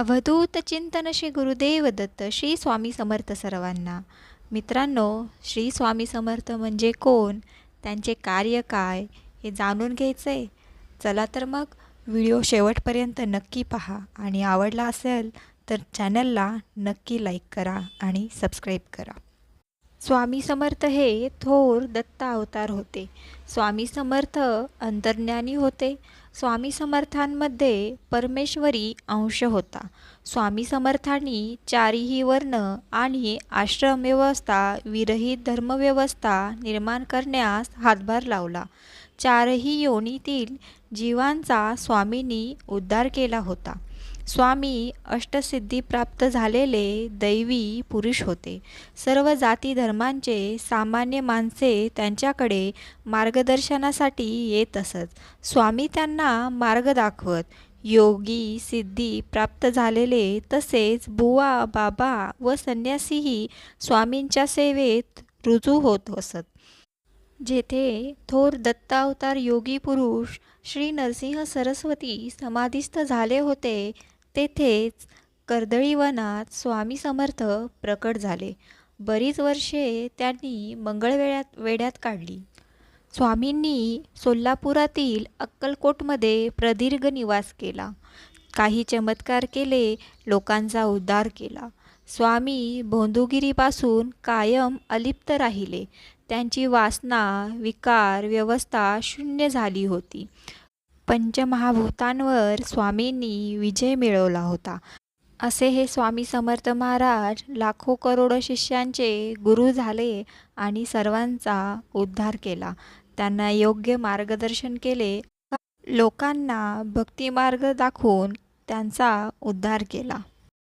अवधूत चिंतन श्री गुरुदेव दत्त श्री स्वामी समर्थ सर्वांना. मित्रांनो श्री स्वामी समर्थ म्हणजे कोण? त्यांचे कार्य काय? हे जाणून घ्यायचं आहे चला तर मग व्हिडिओ शेवटपर्यंत नक्की पहा. आणि आवडला असेल तर चॅनलला नक्की लाईक करा आणि सबस्क्राईब करा. स्वामी समर्थ हे थोर दत्ता अवतार होते. स्वामी समर्थ अंतर्ज्ञानी होते. स्वामी समर्थांमध्ये परमेश्वरी अंश होता. स्वामी समर्थांनी चारीही वर्ण आणि आश्रम व्यवस्था विरहित धर्मव्यवस्था निर्माण करण्यास हातभार लावला. चारही योनीतील जीवांचा स्वामींनी उद्धार केला होता. स्वामी अष्टसिद्धी प्राप्त झालेले दैवी पुरुष होते. सर्व जाती धर्मांचे सामान्य माणसे त्यांच्याकडे मार्गदर्शनासाठी येत असत. स्वामी त्यांना मार्ग दाखवत योगी सिद्धी प्राप्त झालेले तसेच बुवा बाबा व संन्यासीही स्वामींच्या सेवेत रुजू होत असत. जेथे थोर दत्तावतार योगी पुरुष श्री नरसिंह सरस्वती समाधिस्थ झाले होते तेथेच कर्दळीवनात स्वामी समर्थ प्रकट झाले. बरीच वर्षे त्यांनी मंगळवेळ्यात वेड्यात काढली. स्वामींनी सोलापुरातील अक्कलकोटमध्ये प्रदीर्घ निवास केला. काही चमत्कार केले लोकांचा उद्धार केला. स्वामी भोंदूगिरीपासून कायम अलिप्त राहिले. त्यांची वासना विकार व्यवस्था शून्य झाली होती. पंचमहाभूतांवर स्वामींनी विजय मिळवला होता. असे हे स्वामी समर्थ महाराज लाखो करोडो शिष्यांचे गुरु झाले आणि सर्वांचा उद्धार केला. त्यांना योग्य मार्गदर्शन केले. लोकांना भक्तिमार्ग दाखवून त्यांचा उद्धार केला.